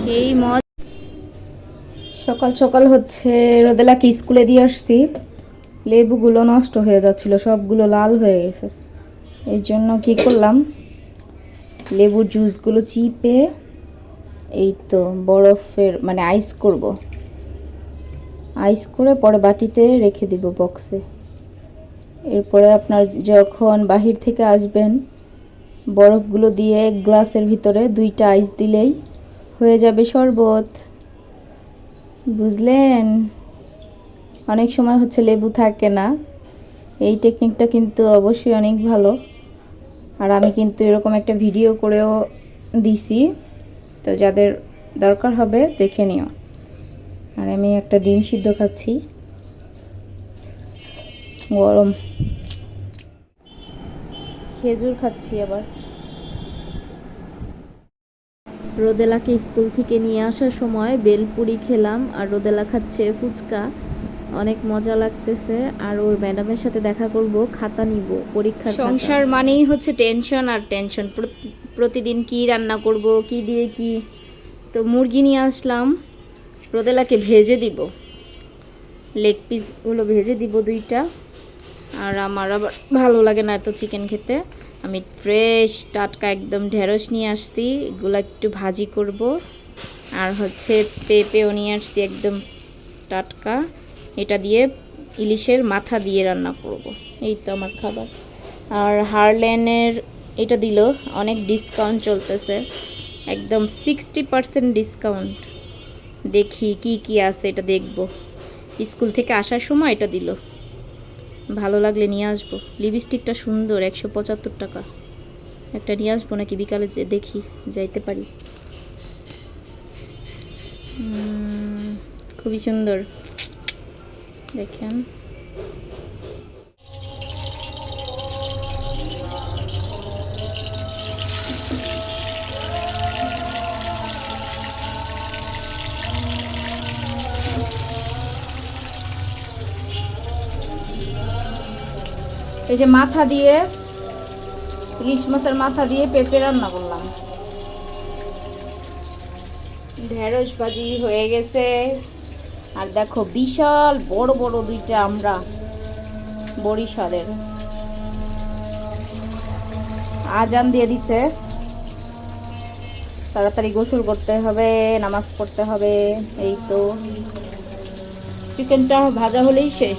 সেই মজ সকাল সকাল হচ্ছে রোদেলাকে স্কুলে দিয়ে আসছি। লেবুগুলো নষ্ট হয়ে যাচ্ছিল, সবগুলো লাল হয়ে গেছে। এই জন্য কি করলাম? লেবুর জুসগুলো চিপে এই তো বরফের মানে আইস করব। আইস করে পরে বাটিতে রেখে দিব বক্সে। এরপরে আপনার যখন বাহির থেকে আসবেন, বরফগুলো দিয়ে গ্লাসের ভিতরে দুইটা আইস দিলেই হয়ে যাবে শরবত। বুঝলেন? অনেক সময় হচ্ছে লেবু থাকে না। এই টেকনিকটা কিন্তু অবশ্যই অনেক ভালো। আর আমি কিন্তু এরকম একটা ভিডিও করেও দিছি। তো যাদের দরকার হবে দেখে নিও। আর আমি একটা ডিম সিদ্ধ খাচ্ছি। গরম। খেজুর খাচ্ছি আবার। রোদেলাকে স্কুল থেকে নিয়ে আসার সময় বেলপুরি খেলাম আর রোদেলা খাচ্ছে ফুচকা। অনেক মজা লাগতেছে। আর ওর ম্যাডামের সাথে দেখা করব, খাতা নিব, পরীক্ষার সংসার মানেই হচ্ছে টেনশন আর টেনশন প্রতিদিন কি রান্না করব, কি দিয়ে কি। তো মুরগি নিয়ে আসলাম। রোদেলাকে ভেজে দিব। লেগ পিসগুলো ভেজে দিব দুইটা। আর আমার আবার ভালো লাগে না এত চিকেন খেতে। আমি ফ্রেশ টাটকা একদম ঢেঁড়স নিয়ে আসছি, এগুলো একটু ভাজি করব। আর হচ্ছে পেঁপেও নিয়ে আসছি একদম টাটকা। এটা দিয়ে ইলিশের মাথা দিয়ে রান্না করব। এই তো আমার খাবার। আর হারলেনের এটা দিল, অনেক ডিসকাউন্ট চলতেছে। একদম সিক্সটি পার্সেন্ট ডিসকাউন্ট দেখি কি কি আছে, এটা দেখব। স্কুল থেকে আসার সময় এটা দিল। ভালো লাগলে নিয়ে আসব। লিপস্টিকটা সুন্দর, একশো পঁচাত্তর টাকা। একটা নিয়ে আসব নাকি বিকালে যে দেখি, যাইতে পারি। খুবই সুন্দর। দেখেন। এই যে মাথা দিয়ে, ইলিশ মাছের মাথা দিয়ে পেঁপে রান্না করলাম। ঢেঁড়স ভাজি হয়ে গেছে। আর দেখো বিশাল বড় বড় দুইটা আমরা বরিশালের। আজান দিয়ে দিছে। তাড়াতাড়ি গোসল করতে হবে, নামাজ পড়তে হবে। এই তো। চিকেনটা ভাজা হলেই শেষ।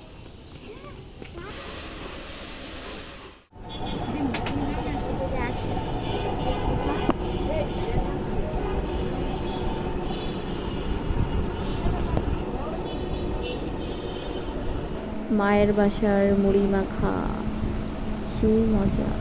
মায়ের বাসার মুড়ি মাখা সেই মজা।